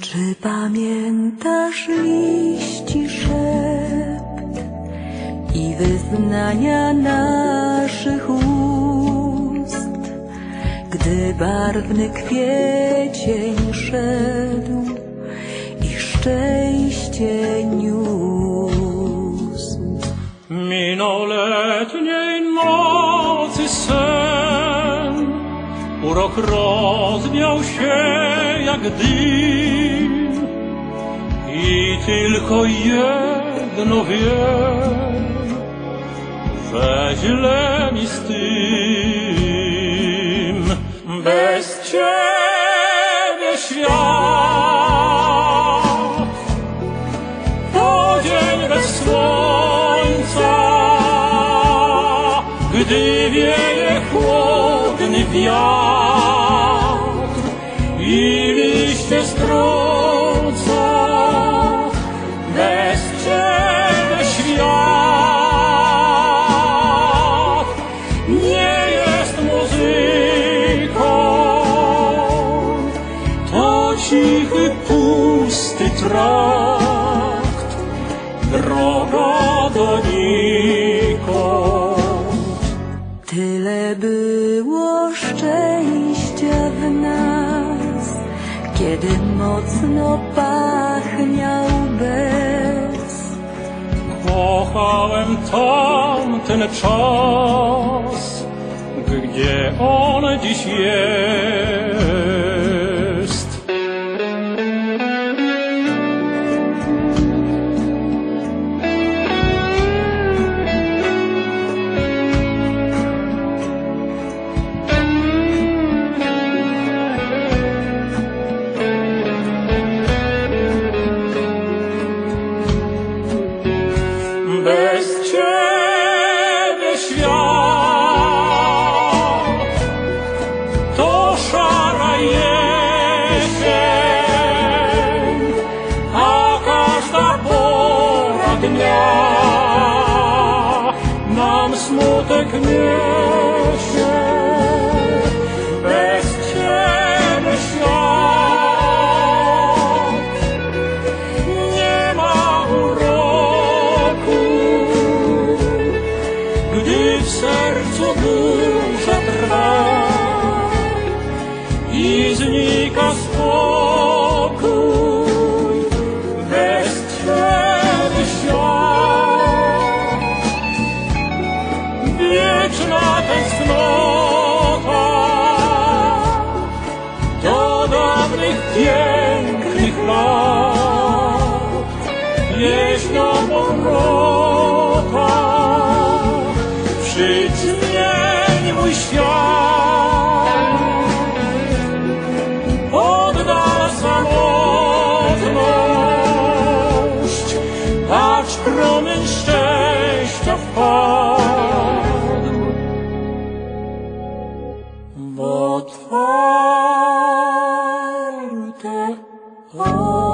Czy pamiętasz liści szept i wyznania naszych ust, gdy barwny kwiecień szedł i szczęście niósł? Minął nocy sen, urok rozwiał się jak dym i tylko jedno wiem, że źle mi z tym. Bez ciebie wieje chłodny wiatr i liście strąca. Bez ciebie świat nie jest muzyką, to cichy, pusty trakt, Tyle było szczęścia w nas, kiedy mocno pachniał bez. Kochałem tamten czas, gdzie on dziś jest. дня нам смуток вечер без черноща. Не ma uroku, gdy w sercu duża trwa i z niej wieczna tęsknota do dawnych pięknych lat, pieśnią powrota. Przyjdź zmień mój świat, Oh.